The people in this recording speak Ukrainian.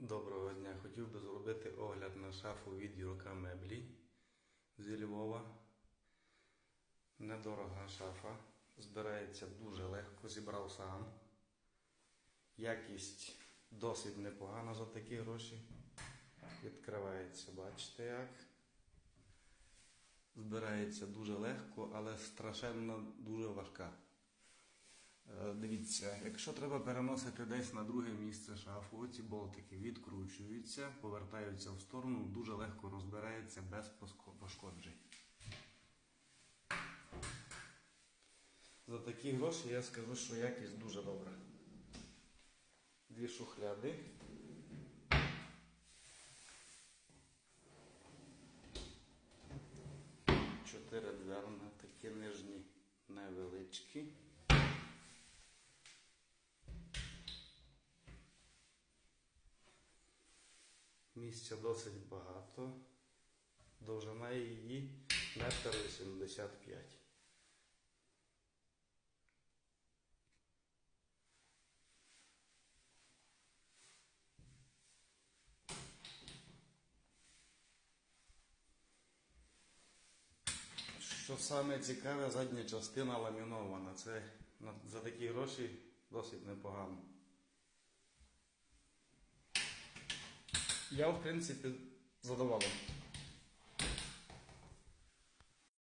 Доброго дня. Хотів би зробити огляд на шафу від Юрка Меблі зі Львова. Недорога шафа. Збирається дуже легко, зібрав сам. Якість досить непогана за такі гроші. Відкривається, бачите як. Збирається дуже легко, але страшенно дуже важка. Е, Дивіться, якщо треба переносити десь на друге місце шафу, ці болтики відкручуються, повертаються в сторону, дуже легко розбирається без пошкоджень. За такі гроші я скажу, що якість дуже добра. Дві шухляди. Чотири дверна, такі нижні невеличкі. Місця досить багато. Довжина її метр 85. Що саме цікаве, задня частина ламінована. Це за такі гроші досить непогано. Я, в принципі, задоволений.